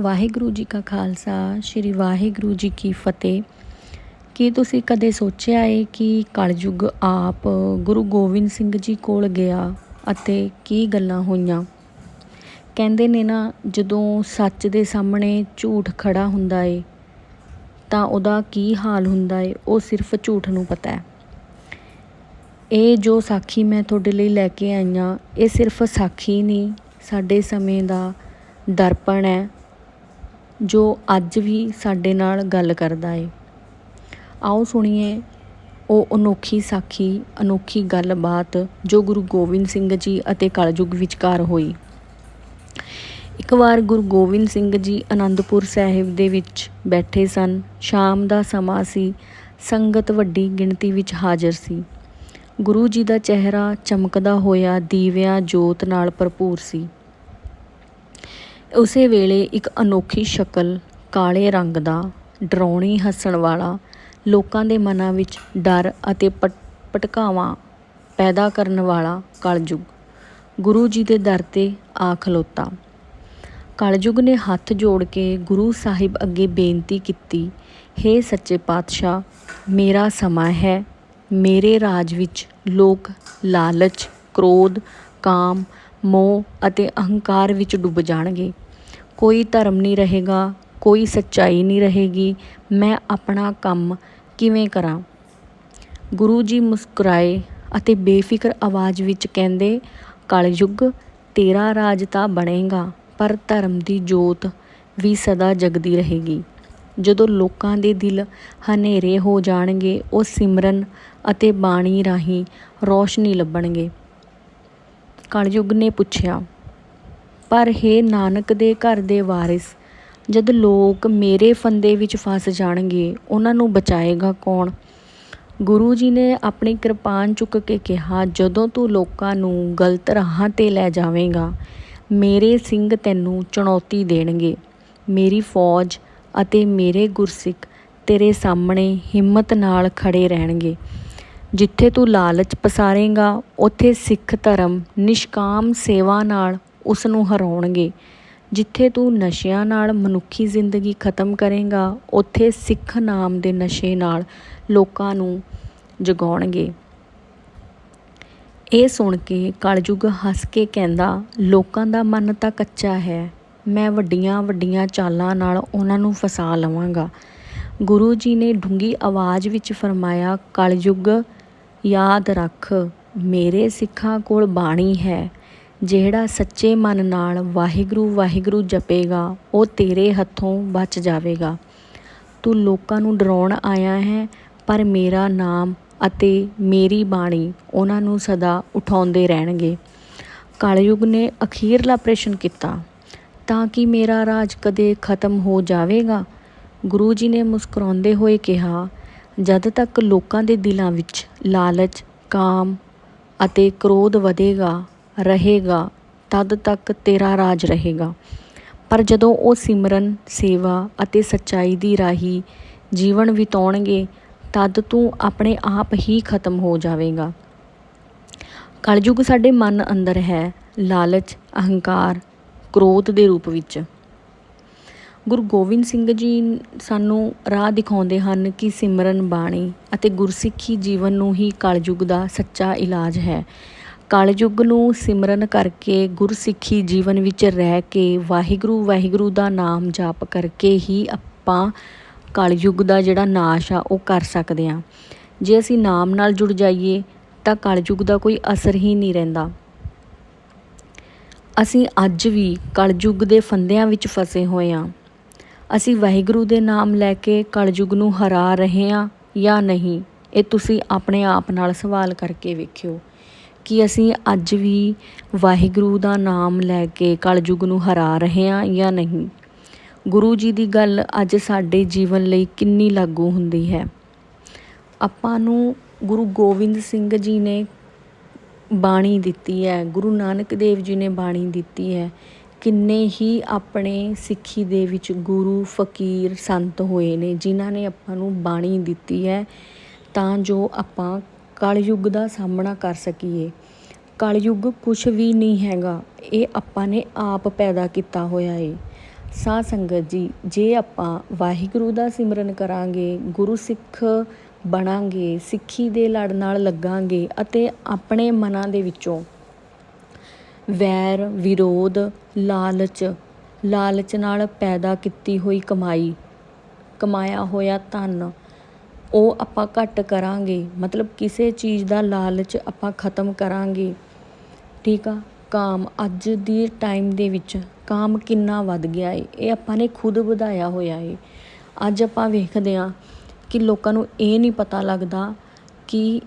ਵਾਹਿਗੁਰੂ ਜੀ ਕਾ ਖਾਲਸਾ, ਸ੍ਰੀ ਵਾਹਿਗੁਰੂ ਜੀ ਕੀ ਫਤਿਹ। ਕੀ ਤੁਸੀਂ ਕਦੇ ਸੋਚਿਆ ਹੈ ਕਿ ਕਲਯੁਗ ਆਪ ਗੁਰੂ ਗੋਬਿੰਦ ਸਿੰਘ ਜੀ ਕੋਲ ਗਿਆ ਅਤੇ ਕੀ ਗੱਲਾਂ ਹੋਈਆਂ? ਕਹਿੰਦੇ ਨੇ ਨਾ, ਜਦੋਂ ਸੱਚ ਦੇ ਸਾਹਮਣੇ ਝੂਠ ਖੜਾ ਹੁੰਦਾ ਏ, ਤਾਂ ਉਹਦਾ ਕੀ ਹਾਲ ਹੁੰਦਾ ਏ, ਉਹ ਸਿਰਫ ਝੂਠ ਨੂੰ ਪਤਾ ਹੈ। ਇਹ ਜੋ ਸਾਖੀ ਮੈਂ ਤੁਹਾਡੇ ਲਈ ਲੈ ਕੇ ਆਈਆਂ ਇਹ ਸਿਰਫ ਸਾਖੀ ਨਹੀਂ, ਸਾਡੇ ਸਮੇਂ ਦਾ ਦਰਪਣ ਹੈ। ਜੋ ਅੱਜ ਵੀ ਸਾਡੇ ਨਾਲ ਗੱਲ ਕਰਦਾ ਏ। ਆਓ ਸੁਣੀਏ ਉਹ ਅਨੋਖੀ ਸਾਖੀ, ਅਨੋਖੀ ਗੱਲਬਾਤ ਜੋ ਗੁਰੂ ਗੋਬਿੰਦ ਸਿੰਘ ਜੀ ਅਤੇ ਕਲਯੁਗ ਵਿਚਕਾਰ ਹੋਈ। ਇੱਕ ਵਾਰ ਗੁਰੂ ਗੋਬਿੰਦ ਸਿੰਘ ਜੀ ਆਨੰਦਪੁਰ ਸਾਹਿਬ ਦੇ ਵਿੱਚ ਬੈਠੇ ਸਨ। ਸ਼ਾਮ ਦਾ ਸਮਾਂ ਸੀ। ਸੰਗਤ ਵੱਡੀ ਗਿਣਤੀ ਵਿੱਚ ਹਾਜ਼ਰ ਸੀ। ਗੁਰੂ ਜੀ ਦਾ ਚਿਹਰਾ ਚਮਕਦਾ ਹੋਇਆ ਦੀਵਿਆਂ ਜੋਤ ਨਾਲ ਭਰਪੂਰ ਸੀ। ਉਸੇ ਵੇਲੇ ਇੱਕ ਅਨੋਖੀ ਸ਼ਕਲ ਕਾਲੇ ਰੰਗ ਦਾ, ਡਰਾਉਣੀ ਹੱਸਣ ਵਾਲਾ, ਲੋਕਾਂ ਦੇ ਮਨਾਂ ਵਿੱਚ ਡਰ ਅਤੇ ਭਟਕਾਵਾਂ ਪੈਦਾ ਕਰਨ ਵਾਲਾ ਕਲਯੁਗ। ਗੁਰੂ ਜੀ ਦੇ ਦਰ ਤੇ ਆ ਖਲੋਤਾ। ਕਲਯੁਗ ਨੇ ਹੱਥ ਜੋੜ ਕੇ ਗੁਰੂ ਸਾਹਿਬ ਅੱਗੇ ਬੇਨਤੀ ਕੀਤੀ हे ਸੱਚੇ ਪਾਤਸ਼ਾਹ, ਮੇਰਾ ਸਮਾਂ ਹੈ। ਮੇਰੇ ਰਾਜ ਵਿੱਚ ਲੋਕ ਲਾਲਚ, ਕ੍ਰੋਧ, ਕਾਮ ਮੋਹ ਅਤੇ ਅਹੰਕਾਰ ਵਿੱਚ ਡੁੱਬ ਜਾਣਗੇ। ਕੋਈ ਧਰਮ ਨਹੀਂ ਰਹੇਗਾ, ਕੋਈ ਸੱਚਾਈ ਨਹੀਂ ਰਹੇਗੀ। ਮੈਂ ਆਪਣਾ ਕੰਮ ਕਿਵੇਂ ਕਰਾਂ? ਗੁਰੂ ਜੀ ਮੁਸਕਰਾਏ ਅਤੇ ਬੇਫਿਕਰ ਆਵਾਜ਼ ਵਿੱਚ ਕਹਿੰਦੇ, ਕਲਯੁਗ, ਤੇਰਾ ਰਾਜ ਤਾਂ ਬਣੇਗਾ, ਪਰ ਧਰਮ ਦੀ ਜੋਤ ਵੀ ਸਦਾ ਜਗਦੀ ਰਹੇਗੀ। ਜਦੋਂ ਲੋਕਾਂ ਦੇ ਦਿਲ ਹਨੇਰੇ ਹੋ ਜਾਣਗੇ, ਉਹ ਸਿਮਰਨ ਅਤੇ ਬਾਣੀ ਰਾਹੀਂ ਰੋਸ਼ਨੀ ਲੱਭਣਗੇ। ਕਲਯੁਗ ਨੇ ਪੁੱਛਿਆ, ਪਰ हे ਨਾਨਕ ਦੇ ਘਰ ਦੇ ਵਾਰਿਸ, ਜਦ ਲੋਕ ਮੇਰੇ ਫੰਦੇ ਵਿੱਚ ਫਸ ਜਾਣਗੇ, ਉਹਨਾਂ ਨੂੰ ਬਚਾਏਗਾ ਕੌਣ? ਗੁਰੂ ਜੀ ਨੇ ਆਪਣੀ ਕਿਰਪਾਨ ਚੁੱਕ ਕੇ ਕਿਹਾ, ਜਦੋਂ ਤੂੰ ਲੋਕਾਂ ਨੂੰ ਗਲਤ ਰਾਹਾਂ ਤੇ ਲੈ ਜਾਵੇਂਗਾ, ਮੇਰੇ ਸਿੰਘ ਤੈਨੂੰ ਚੁਣੌਤੀ ਦੇਣਗੇ। ਮੇਰੀ ਫੌਜ ਅਤੇ ਮੇਰੇ ਗੁਰਸਿੱਖ ਤੇਰੇ ਸਾਹਮਣੇ ਹਿੰਮਤ ਨਾਲ ਖੜੇ ਰਹਿਣਗੇ। ਜਿੱਥੇ ਤੂੰ ਲਾਲਚ ਪਸਾਰੇਂਗਾ, ਉੱਥੇ ਸਿੱਖ ਧਰਮ, ਨਿਸ਼ਕਾਮ ਸੇਵਾ ਨਾਲ ਉਸ ਨੂੰ ਹਰਾਉਣਗੇ। ਜਿੱਥੇ ਤੂੰ ਨਸ਼ਿਆਂ ਨਾਲ ਮਨੁੱਖੀ ਜ਼ਿੰਦਗੀ ਖਤਮ ਕਰੇਂਗਾ, ਉੱਥੇ ਸਿੱਖ ਨਾਮ ਦੇ ਨਸ਼ੇ ਨਾਲ ਲੋਕਾਂ ਨੂੰ ਜਗਾਉਣਗੇ। ਇਹ ਸੁਣ ਕੇ ਕਲਯੁਗ ਹੱਸ ਕੇ ਕਹਿੰਦਾ, ਲੋਕਾਂ ਦਾ ਮਨ ਤਾਂ ਕੱਚਾ ਹੈ। ਮੈਂ ਵੱਡੀਆਂ ਵੱਡੀਆਂ ਚਾਲਾਂ ਨਾਲ ਉਹਨਾਂ ਨੂੰ ਫਸਾ ਲਵਾਂਗਾ। ਗੁਰੂ ਜੀ ਨੇ ਡੂੰਗੀ ਆਵਾਜ਼ ਵਿੱਚ ਫਰਮਾਇਆ, ਕਲਯੁਗ ਯਾਦ ਰੱਖ, ਮੇਰੇ ਸਿੱਖਾਂ ਕੋਲ ਬਾਣੀ ਹੈ। ਜਿਹੜਾ ਸੱਚੇ ਮਨ ਨਾਲ ਵਾਹਿਗੁਰੂ ਵਾਹਿਗੁਰੂ ਜਪੇਗਾ, ਉਹ ਤੇਰੇ ਹੱਥੋਂ ਬਚ ਜਾਵੇਗਾ। ਤੂੰ ਲੋਕਾਂ ਨੂੰ ਡਰਾਉਣ ਆਇਆ ਹੈ, ਪਰ ਮੇਰਾ ਨਾਮ ਅਤੇ ਮੇਰੀ ਬਾਣੀ ਉਹਨਾਂ ਨੂੰ ਸਦਾ ਉਠਾਉਂਦੇ ਰਹਿਣਗੇ। ਕਲਯੁਗ ਨੇ ਅਖੀਰਲਾ ਪ੍ਰਸ਼ਨ ਕੀਤਾ, ਤਾਂ ਕਿ ਮੇਰਾ ਰਾਜ ਕਦੇ ਖਤਮ ਹੋ ਜਾਵੇਗਾ? ਗੁਰੂ ਜੀ ਨੇ ਮੁਸਕਰਾਉਂਦੇ ਹੋਏ ਕਿਹਾ ਜਦ ਤੱਕ ਲੋਕਾਂ ਦੇ ਦਿਲਾਂ ਵਿੱਚ ਲਾਲਚ, ਕਾਮ ਅਤੇ ਕ੍ਰੋਧ ਵਧੇਗਾ, ਰਹੇਗਾ, ਤਦ ਤੱਕ ਤੇਰਾ ਰਾਜ ਰਹੇਗਾ। ਪਰ ਜਦੋਂ ਉਹ ਸਿਮਰਨ, ਸੇਵਾ ਅਤੇ ਸੱਚਾਈ ਦੀ ਰਾਹੀ ਜੀਵਨ ਬਿਤਾਉਣਗੇ, ਤਦ ਤੂੰ ਆਪਣੇ ਆਪ ਹੀ ਖਤਮ ਹੋ ਜਾਵੇਗਾ। ਕਲਯੁਗ ਸਾਡੇ ਮਨ ਅੰਦਰ ਹੈ ਲਾਲਚ, ਅਹੰਕਾਰ, ਕ੍ਰੋਧ ਦੇ ਰੂਪ ਵਿੱਚ। ਗੁਰੂ ਗੋਬਿੰਦ ਸਿੰਘ ਜੀ ਸਾਨੂੰ ਰਾਹ ਦਿਖਾਉਂਦੇ ਹਨ ਕਿ ਸਿਮਰਨ ਬਾਣੀ ਅਤੇ ਗੁਰਸਿੱਖੀ ਜੀਵਨ ਨੂੰ ਹੀ ਕਲਯੁਗ ਦਾ ਸੱਚਾ ਇਲਾਜ ਹੈ। ਕਲਯੁਗ ਨੂੰ ਸਿਮਰਨ ਕਰਕੇ ਗੁਰਸਿੱਖੀ ਜੀਵਨ ਵਿੱਚ ਰਹਿ ਕੇ ਵਾਹਿਗੁਰੂ ਵਾਹਿਗੁਰੂ ਦਾ ਨਾਮ ਜਾਪ ਕਰਕੇ ਹੀ ਆਪਾਂ ਕਲਯੁਗ ਦਾ ਜਿਹੜਾ ਨਾਸ਼ ਆ, ਉਹ ਕਰ ਸਕਦੇ ਹਾਂ। ਜੇ ਅਸੀਂ ਨਾਮ ਨਾਲ ਜੁੜ ਜਾਈਏ, ਤਾਂ ਕਲਯੁਗ ਦਾ ਕੋਈ ਅਸਰ ਹੀ ਨਹੀਂ ਰਹਿੰਦਾ। ਅਸੀਂ ਅੱਜ ਵੀ ਕਲਯੁਗ ਦੇ ਫੰਦਿਆਂ ਵਿੱਚ ਫਸੇ ਹੋਏ ਹਾਂ। ਅਸੀਂ ਵਾਹਿਗੁਰੂ ਦੇ ਨਾਮ ਲੈ ਕੇ ਕਲਯੁਗ ਨੂੰ ਹਰਾ ਰਹੇ ਹਾਂ ਜਾਂ ਨਹੀਂ, ਇਹ ਤੁਸੀਂ ਆਪਣੇ ਆਪ ਨਾਲ ਸਵਾਲ ਕਰਕੇ ਵੇਖਿਓ ਕਿ ਅਸੀਂ ਅੱਜ ਵੀ ਵਾਹਿਗੁਰੂ ਦਾ ਨਾਮ ਲੈ ਕੇ ਕਲਯੁਗ ਨੂੰ ਹਰਾ ਰਹੇ ਹਾਂ ਜਾਂ ਨਹੀਂ। ਗੁਰੂ ਜੀ ਦੀ ਗੱਲ ਅੱਜ ਸਾਡੇ ਜੀਵਨ ਲਈ ਕਿੰਨੀ ਲਾਗੂ ਹੁੰਦੀ ਹੈ। ਆਪਾਂ ਨੂੰ ਗੁਰੂ ਗੋਬਿੰਦ ਸਿੰਘ ਜੀ ਨੇ ਬਾਣੀ ਦਿੱਤੀ ਹੈ, ਗੁਰੂ ਨਾਨਕ ਦੇਵ ਜੀ ਨੇ ਬਾਣੀ ਦਿੱਤੀ ਹੈ ਕਿੰਨੇ ਹੀ ਆਪਣੇ ਸਿੱਖੀ ਦੇ ਵਿੱਚ ਗੁਰੂ, ਫਕੀਰ, ਸੰਤ ਹੋਏ ਨੇ, ਜਿਨ੍ਹਾਂ ਨੇ ਆਪਾਂ ਨੂੰ ਬਾਣੀ ਦਿੱਤੀ ਹੈ, ਤਾਂ ਜੋ ਆਪਾਂ ਕਲਯੁੱਗ ਦਾ ਸਾਹਮਣਾ ਕਰ ਸਕੀਏ। ਕਲਯੁੱਗ ਕੁਝ ਵੀ ਨਹੀਂ ਹੈਗਾ, ਇਹ ਆਪਾਂ ਨੇ ਆਪ ਪੈਦਾ ਕੀਤਾ ਹੋਇਆ ਏ। ਸਾਧ ਸੰਗਤ ਜੀ, ਜੇ ਆਪਾਂ ਵਾਹਿਗੁਰੂ ਦਾ ਸਿਮਰਨ ਕਰਾਂਗੇ, ਗੁਰੂ ਸਿੱਖ ਬਣਾਂਗੇ, ਸਿੱਖੀ ਦੇ ਲੜ ਨਾਲ ਲੱਗਾਂਗੇ ਅਤੇ ਆਪਣੇ ਮਨਾਂ ਦੇ ਵਿੱਚੋਂ ਵੈਰ, ਵਿਰੋਧ, ਲਾਲਚ। ਲਾਲਚ ਨਾਲ ਪੈਦਾ ਕੀਤੀ ਹੋਈ ਕਮਾਈ। ਕਮਾਇਆ ਹੋਇਆ ਧਨ। ਉਹ ਆਪਾਂ ਘੱਟ ਕਰਾਂਗੇ। ਮਤਲਬ ਕਿਸੇ ਚੀਜ਼ ਦਾ ਲਾਲਚ ਆਪਾਂ ਖਤਮ ਕਰਾਂਗੇ। ਠੀਕ ਆ? ਕਾਮ। ਅੱਜ ਦੀ ਟਾਈਮ ਦੇ ਵਿੱਚ ਕਾਮ ਕਿੰਨਾ ਵੱਧ ਗਿਆ ਏ। ਇਹ ਆਪਾਂ ਨੇ ਖੁਦ ਵਧਾਇਆ ਹੋਇਆ ਏ। ਅੱਜ ਆਪਾਂ ਵੇਖਦੇ ਆ ਕਿ ਲੋਕਾਂ ਨੂੰ ਇਹ ਨਹੀਂ ਪਤਾ ਲੱਗਦਾ ਕਿ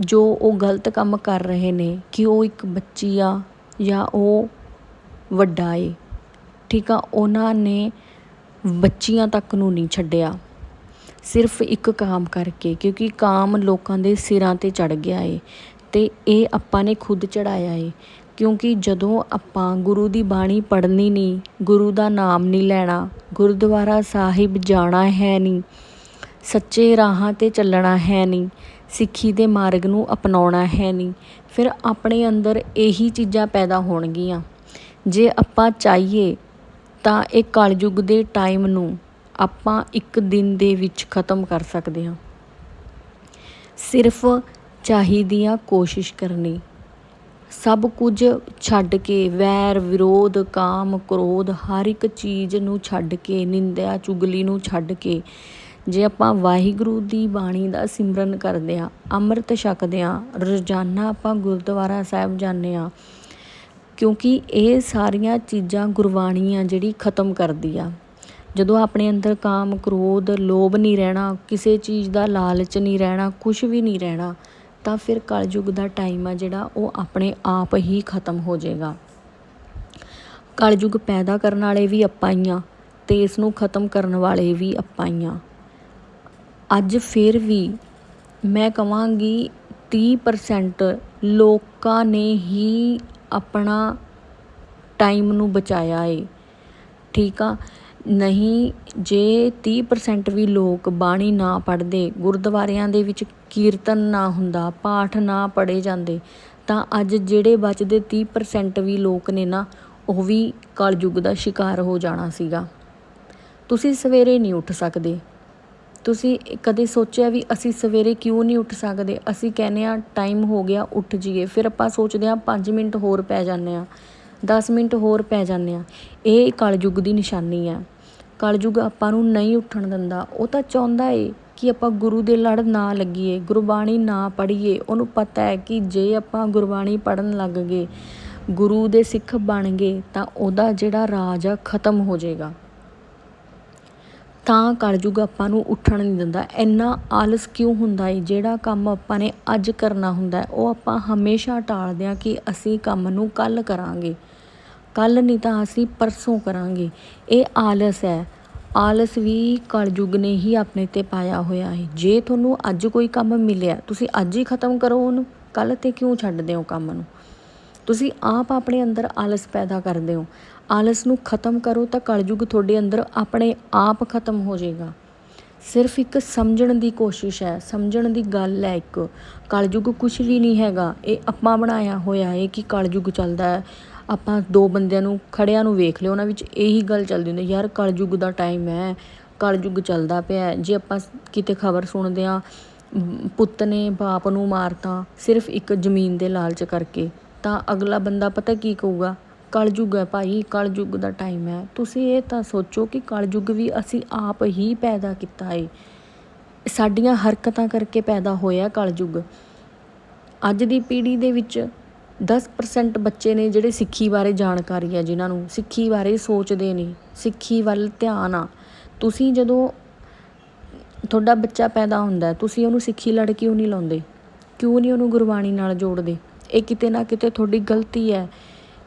ਜੋ ਉਹ ਗਲਤ ਕੰਮ ਕਰ ਰਹੇ ਨੇ, ਕਿ ਉਹ ਇੱਕ ਬੱਚੀ ਆ ਜਾਂ ਉਹ ਵੱਡਾ ਏ, ਠੀਕ ਆ, ਉਹਨਾਂ ਨੇ ਬੱਚੀਆਂ ਤੱਕ ਨੂੰ ਨਹੀਂ ਛੱਡਿਆ। ਸਿਰਫ ਇੱਕ ਕਾਮ ਕਰਕੇ, ਕਿਉਂਕਿ ਕਾਮ ਲੋਕਾਂ ਦੇ ਸਿਰਾਂ ਤੇ ਚੜ ਗਿਆ ਏ ਤੇ ਇਹ ਆਪਾਂ ਨੇ ਖੁਦ ਚੜਾਇਆ ਏ। ਕਿਉਂਕਿ ਜਦੋਂ ਆਪਾਂ ਗੁਰੂ ਦੀ ਬਾਣੀ ਪੜ੍ਹਨੀ ਨਹੀਂ, ਗੁਰੂ ਦਾ ਨਾਮ ਨਹੀਂ ਲੈਣਾ, ਗੁਰਦੁਆਰਾ ਸਾਹਿਬ ਜਾਣਾ ਹੈ ਨਹੀਂ, ਸੱਚੇ ਰਾਹਾਂ ਤੇ ਚੱਲਣਾ ਹੈ ਨਹੀਂ, ਸਿੱਖੀ ਦੇ ਮਾਰਗ ਨੂੰ ਅਪਣਾਉਣਾ ਹੈ ਨਹੀਂ ਫਿਰ ਆਪਣੇ ਅੰਦਰ ਇਹੀ ਚੀਜ਼ਾਂ ਪੈਦਾ ਹੋਣਗੀਆਂ। ਜੇ ਆਪਾਂ ਚਾਹੀਏ ਤਾਂ ਇਹ ਕਲਯੁੱਗ ਦੇ ਟਾਈਮ ਨੂੰ ਆਪਾਂ ਇੱਕ ਦਿਨ ਦੇ ਵਿੱਚ ਖਤਮ ਕਰ ਸਕਦੇ ਹਾਂ। ਸਿਰਫ ਚਾਹੀਦੀਆਂ ਕੋਸ਼ਿਸ਼ ਕਰਨੀ। ਸਭ ਕੁਝ ਛੱਡ ਕੇ ਵੈਰ, ਵਿਰੋਧ, ਕਾਮ, ਕ੍ਰੋਧ ਹਰ ਇੱਕ ਚੀਜ਼ ਨੂੰ ਛੱਡ ਕੇ, ਨਿੰਦਿਆ, ਚੁਗਲੀ ਨੂੰ ਛੱਡ ਕੇ ਜੇ ਆਪਾਂ ਵਾਹਿਗੁਰੂ ਦੀ ਬਾਣੀ ਦਾ ਸਿਮਰਨ ਕਰਦੇ ਆ ਅੰਮ੍ਰਿਤ ਛਕਦੇ ਆ ਰੋਜ਼ਾਨਾ ਆਪਾਂ ਗੁਰਦੁਆਰਾ ਸਾਹਿਬ ਜਾਂਦੇ ਆ ਕਿਉਂਕਿ ਇਹ ਸਾਰੀਆਂ ਚੀਜ਼ਾਂ ਗੁਰਬਾਣੀ ਆ ਜਿਹੜੀ ਖਤਮ ਕਰਦੀ ਆ। ਜਦੋਂ ਆਪਣੇ ਅੰਦਰ ਕਾਮ, ਕ੍ਰੋਧ, ਲੋਭ ਨਹੀਂ ਰਹਿਣਾ, ਕਿਸੇ ਚੀਜ਼ ਦਾ ਲਾਲਚ ਨਹੀਂ ਰਹਿਣਾ ਕੁਝ ਵੀ ਨਹੀਂ ਰਹਿਣਾ, ਤਾਂ ਫਿਰ ਕਲਯੁਗ ਦਾ ਟਾਈਮ ਆ ਜਿਹੜਾ ਉਹ ਆਪਣੇ ਆਪ ਹੀ ਖਤਮ ਹੋ ਜਾਏਗਾ। ਕਲਯੁਗ ਪੈਦਾ ਕਰਨ ਵਾਲੇ ਵੀ ਆਪਾਂ ਹੀ ਆ ਤੇ ਇਸ ਨੂੰ ਖਤਮ ਕਰਨ ਵਾਲੇ ਵੀ ਆਪਾਂ ਹੀ ਆ। ਅੱਜ ਫਿਰ ਵੀ ਮੈਂ ਕਹਾਂਗੀ ਤੀਹ ਪ੍ਰਸੈਂਟ ਲੋਕਾਂ ਨੇ ਹੀ ਆਪਣਾ ਟਾਈਮ ਨੂੰ ਬਚਾਇਆ ਏ। ਠੀਕ ਆ? ਨਹੀਂ, ਜੇ 30% ਵੀ ਲੋਕ ਬਾਣੀ ਨਾ ਪੜ੍ਹਦੇ, ਗੁਰਦੁਆਰਿਆਂ ਦੇ ਵਿੱਚ ਕੀਰਤਨ ਨਾ ਹੁੰਦਾ, ਪਾਠ ਨਾ ਪੜ੍ਹੇ ਜਾਂਦੇ, ਤਾਂ ਅੱਜ ਜਿਹੜੇ ਬਚਦੇ 30% ਵੀ ਲੋਕ ਨੇ ਨਾ, ਉਹ ਵੀ ਕਲਯੁਗ ਦਾ ਸ਼ਿਕਾਰ ਹੋ ਜਾਣਾ ਸੀਗਾ। ਤੁਸੀਂ ਸਵੇਰੇ ਨਹੀਂ ਉੱਠ ਸਕਦੇ। ਤੁਸੀਂ ਕਦੇ ਸੋਚਿਆ ਵੀ ਅਸੀਂ ਸਵੇਰੇ ਕਿਉਂ ਨਹੀਂ ਉੱਠ ਸਕਦੇ? ਅਸੀਂ ਕਹਿੰਦੇ ਆ ਟਾਈਮ ਹੋ ਗਿਆ, ਉੱਠ ਜਾਈਏ। ਫਿਰ ਆਪਾਂ ਸੋਚਦੇ ਆ 5 ਮਿੰਟ ਹੋਰ ਪੈ ਜਾਂਦੇ ਆ 10 ਮਿੰਟ ਹੋਰ ਪੈ ਜਾਂਦੇ ਆ ਇਹ ਕਲਯੁਗ ਦੀ ਨਿਸ਼ਾਨੀ ਆ ਕਲਯੁਗ ਆਪਾਂ ਨੂੰ ਨਹੀਂ ਉੱਠਣ ਦਿੰਦਾ। ਉਹ ਤਾਂ ਚਾਹੁੰਦਾ ਏ ਕਿ ਆਪਾਂ ਗੁਰੂ ਦੇ ਲੜ ਨਾ ਲੱਗੀਏ, ਗੁਰਬਾਣੀ ਨਾ ਪੜ੍ਹੀਏ। ਉਹਨੂੰ ਪਤਾ ਹੈ ਕਿ ਜੇ ਆਪਾਂ ਗੁਰਬਾਣੀ ਪੜਨ ਲੱਗ ਗਏ, ਗੁਰੂ ਦੇ ਸਿੱਖ ਬਣ ਗਏ, ਤਾਂ ਉਹਦਾ ਜਿਹੜਾ ਰਾਜ ਆ ਖਤਮ ਹੋ ਜਾਏਗਾ। ਤਾਂ ਕਲਯੁਗ ਆਪਾਂ ਨੂੰ ਉੱਠਣ ਨਹੀਂ ਦਿੰਦਾ। ਇੰਨਾ ਆਲਸ ਕਿਉਂ ਹੁੰਦਾ ਏ? ਜਿਹੜਾ ਕੰਮ ਆਪਾਂ ਨੇ ਅੱਜ ਕਰਨਾ ਹੁੰਦਾ ਉਹ ਆਪਾਂ ਹਮੇਸ਼ਾ ਟਾਲਦੇ ਹਾਂ ਕਿ ਅਸੀਂ ਕੰਮ ਨੂੰ ਕੱਲ ਕਰਾਂਗੇ। ਕੱਲ ਨਹੀਂ ਤਾਂ ਅਸੀਂ ਪਰਸੋਂ ਕਰਾਂਗੇ। ਇਹ ਆਲਸ ਹੈ ਆਲਸ ਵੀ ਕਲਯੁਗ ਨੇ ਹੀ ਆਪਣੇ ਤੇ ਪਾਇਆ ਹੋਇਆ ਹੈ ਜੇ ਤੁਹਾਨੂੰ ਅੱਜ ਕੋਈ ਕੰਮ ਮਿਲਿਆ, ਤੁਸੀਂ ਅੱਜ ਹੀ ਖਤਮ ਕਰੋ ਉਹਨੂੰ। ਕੱਲ ਤੇ ਕਿਉਂ ਛੱਡਦੇ ਹੋ ਕੰਮ ਨੂੰ? ਤੁਸੀਂ ਆਪ ਆਪਣੇ ਅੰਦਰ ਆਲਸ ਪੈਦਾ ਕਰਦੇ ਹੋ। ਆਲਸ ਨੂੰ ਖਤਮ ਕਰੋ ਤਾਂ ਕਲਯੁਗ ਤੁਹਾਡੇ ਅੰਦਰ ਆਪਣੇ ਆਪ ਖਤਮ ਹੋ ਜਾਏਗਾ। ਸਿਰਫ ਇੱਕ ਸਮਝਣ ਦੀ ਕੋਸ਼ਿਸ਼ ਹੈ, ਸਮਝਣ ਦੀ ਗੱਲ ਹੈ ਇੱਕ। ਕਲਯੁਗ ਕੁਝ ਵੀ ਨਹੀਂ ਹੈਗਾ। ਇਹ ਆਪਾਂ ਬਣਾਇਆ ਹੋਇਆ ਹੈ ਕਿ ਕਲਯੁਗ ਚੱਲਦਾ ਹੈ। ਆਪਾਂ ਦੋ ਬੰਦਿਆਂ ਨੂੰ, ਖੜਿਆਂ ਨੂੰ ਵੇਖ ਲਿਓ, ਉਹਨਾਂ ਵਿੱਚ ਇਹੀ ਗੱਲ ਚੱਲਦੀ ਹੁੰਦੀ ਯਾਰ ਕਲਯੁਗ ਦਾ ਟਾਈਮ ਹੈ, ਕਲਯੁਗ ਚੱਲਦਾ ਪਿਆ ਜੇ ਆਪਾਂ ਕਿਤੇ ਖਬਰ ਸੁਣਦੇ ਆ ਪੁੱਤ ਨੇ ਬਾਪ ਨੂੰ ਮਾਰਤਾ, ਸਿਰਫ ਇੱਕ ਜ਼ਮੀਨ ਦੇ ਲਾਲਚ ਕਰਕੇ। ਤਾਂ ਅਗਲਾ ਬੰਦਾ ਪਤਾ ਕੀ ਕਹੂਗਾ? ਕਲਯੁਗ ਹੈ ਭਾਈ, ਕਲਯੁਗ ਦਾ ਟਾਈਮ ਹੈ। ਤੁਸੀਂ ਇਹ ਤਾਂ ਸੋਚੋ ਕਿ ਕਲਯੁਗ ਵੀ ਅਸੀਂ ਆਪ ਹੀ ਪੈਦਾ ਕੀਤਾ ਏ। ਸਾਡੀਆਂ ਹਰਕਤਾਂ ਕਰਕੇ ਪੈਦਾ ਹੋਇਆ ਕਲਯੁਗ। ਅੱਜ ਦੀ ਪੀੜ੍ਹੀ ਦੇ ਵਿੱਚ 10% ਬੱਚੇ ਨੇ ਜਿਹੜੇ ਸਿੱਖੀ ਬਾਰੇ ਜਾਣਕਾਰੀ ਹੈ ਜਿਨ੍ਹਾਂ ਨੂੰ। ਸਿੱਖੀ ਬਾਰੇ ਸੋਚਦੇ ਨੇ ਸਿੱਖੀ ਵੱਲ ਧਿਆਨ ਆ। ਤੁਸੀਂ ਜਦੋਂ ਤੁਹਾਡਾ ਬੱਚਾ ਪੈਦਾ ਹੁੰਦਾ ਤੁਸੀਂ ਉਹਨੂੰ ਸਿੱਖੀ ਲੜ ਕਿਉਂ ਨਹੀਂ ਲਾਉਂਦੇ? ਕਿਉਂ ਨਹੀਂ ਉਹਨੂੰ ਗੁਰਬਾਣੀ ਨਾਲ ਜੋੜਦੇ? ਇਹ ਕਿਤੇ ਨਾ ਕਿਤੇ ਤੁਹਾਡੀ ਗਲਤੀ ਹੈ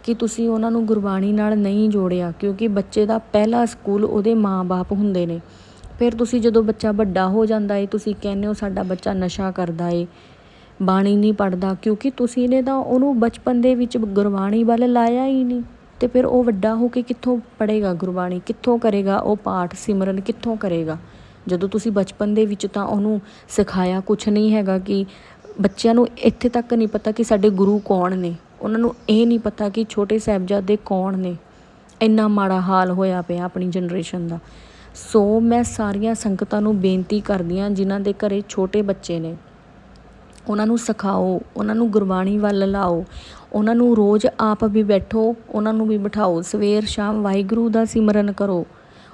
ਕਿ ਤੁਸੀਂ ਉਹਨਾਂ ਨੂੰ ਗੁਰਬਾਣੀ ਨਾਲ ਨਹੀਂ ਜੋੜਿਆ, ਕਿਉਂਕਿ ਬੱਚੇ ਦਾ ਪਹਿਲਾ ਸਕੂਲ ਉਹਦੇ ਮਾਂ-ਬਾਪ ਹੁੰਦੇ ਨੇ। ਫਿਰ ਤੁਸੀਂ ਜਦੋਂ ਬੱਚਾ ਵੱਡਾ ਹੋ ਜਾਂਦਾ ਏ, ਤੁਸੀਂ ਕਹਿੰਦੇ ਹੋ ਸਾਡਾ ਬੱਚਾ ਨਸ਼ਾ ਕਰਦਾ ਏ, ਬਾਣੀ ਨਹੀਂ ਪੜਦਾ ਕਿਉਂਕਿ ਤੁਸੀਂ ਨੇ ਤਾਂ ਉਹਨੂੰ ਬਚਪਨ ਦੇ ਵਿੱਚ ਗੁਰਬਾਣੀ ਵੱਲ ਲਾਇਆ ਹੀ ਨਹੀਂ। ਤੇ ਫਿਰ ਉਹ ਵੱਡਾ ਹੋ ਕੇ ਕਿੱਥੋਂ ਪੜੇਗਾ ਗੁਰਬਾਣੀ? ਕਿੱਥੋਂ ਕਰੇਗਾ ਉਹ ਪਾਠ ਸਿਮਰਨ? ਕਿੱਥੋਂ ਕਰੇਗਾ? ਜਦੋਂ ਤੁਸੀਂ ਬਚਪਨ ਦੇ ਵਿੱਚ ਤਾਂ ਉਹਨੂੰ ਸਿਖਾਇਆ ਕੁਝ ਨਹੀਂ ਹੈਗਾ ਕਿ ਬੱਚਿਆਂ ਨੂੰ ਇੱਥੇ ਤੱਕ ਨਹੀਂ ਪਤਾ ਕਿ ਸਾਡੇ ਗੁਰੂ ਕੌਣ ਨੇ। ਉਹਨਾਂ ਨੂੰ ਇਹ ਨਹੀਂ ਪਤਾ ਕਿ ਛੋਟੇ ਸਾਹਿਬਜ਼ਾਦੇ ਕੌਣ ਨੇ। ਇੰਨਾ ਮਾੜਾ ਹਾਲ ਹੋਇਆ ਪਿਆ ਆਪਣੀ ਜਨਰੇਸ਼ਨ ਦਾ। ਸੋ ਮੈਂ ਸਾਰੀਆਂ ਸੰਗਤਾਂ ਨੂੰ ਬੇਨਤੀ ਕਰਦੀ ਹਾਂ, ਜਿਨ੍ਹਾਂ ਦੇ ਘਰੇ ਛੋਟੇ ਬੱਚੇ ਨੇ, ਉਹਨਾਂ ਨੂੰ ਸਿਖਾਓ, ਉਹਨਾਂ ਨੂੰ ਗੁਰਬਾਣੀ ਵੱਲ ਲਾਓ, ਉਹਨਾਂ ਨੂੰ ਰੋਜ਼ ਆਪ ਵੀ ਬੈਠੋ, ਉਹਨਾਂ ਨੂੰ ਵੀ ਬਿਠਾਓ। ਸਵੇਰ, ਸ਼ਾਮ ਵਾਹਿਗੁਰੂ ਦਾ ਸਿਮਰਨ ਕਰੋ।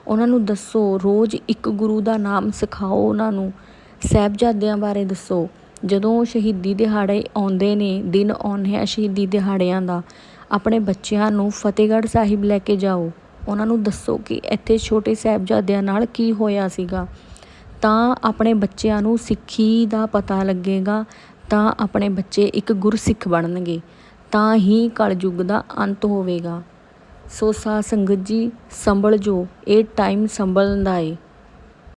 ਉਹਨਾਂ ਨੂੰ ਦੱਸੋ, ਰੋਜ਼ ਇੱਕ ਗੁਰੂ ਦਾ ਨਾਮ ਸਿਖਾਓ, ਉਹਨਾਂ ਨੂੰ। ਸਾਹਿਬਜ਼ਾਦਿਆਂ ਬਾਰੇ ਦੱਸੋ। ਜਦੋਂ ਸ਼ਹੀਦੀ ਦਿਹਾੜੇ ਆਉਂਦੇ ਨੇ, ਦਿਨ ਆਉਂਦੇ ਆ ਸ਼ਹੀਦੀ ਦਿਹਾੜਿਆਂ ਦਾ, ਆਪਣੇ ਬੱਚਿਆਂ ਨੂੰ ਫਤਿਹਗੜ੍ਹ ਸਾਹਿਬ ਲੈ ਕੇ ਜਾਓ। ਉਹਨਾਂ ਨੂੰ ਦੱਸੋ ਕਿ ਇੱਥੇ ਛੋਟੇ ਸਾਹਿਬਜ਼ਾਦਿਆਂ ਨਾਲ ਕੀ ਹੋਇਆ ਸੀਗਾ। ਤਾਂ ਆਪਣੇ ਬੱਚਿਆਂ ਨੂੰ ਸਿੱਖੀ ਦਾ ਪਤਾ ਲੱਗੇਗਾ, ਤਾਂ ਆਪਣੇ ਬੱਚੇ ਇੱਕ ਗੁਰਸਿੱਖ ਬਣਨਗੇ, ਤਾਂ ਹੀ ਕਲਯੁੱਗ ਦਾ ਅੰਤ ਹੋਵੇਗਾ। ਸੋ ਸਾਧ ਸੰਗਤ ਜੀ, ਸੰਭਲ ਜੋ, ਇਹ ਟਾਈਮ ਸੰਭਲਣ ਦਾ ਏ।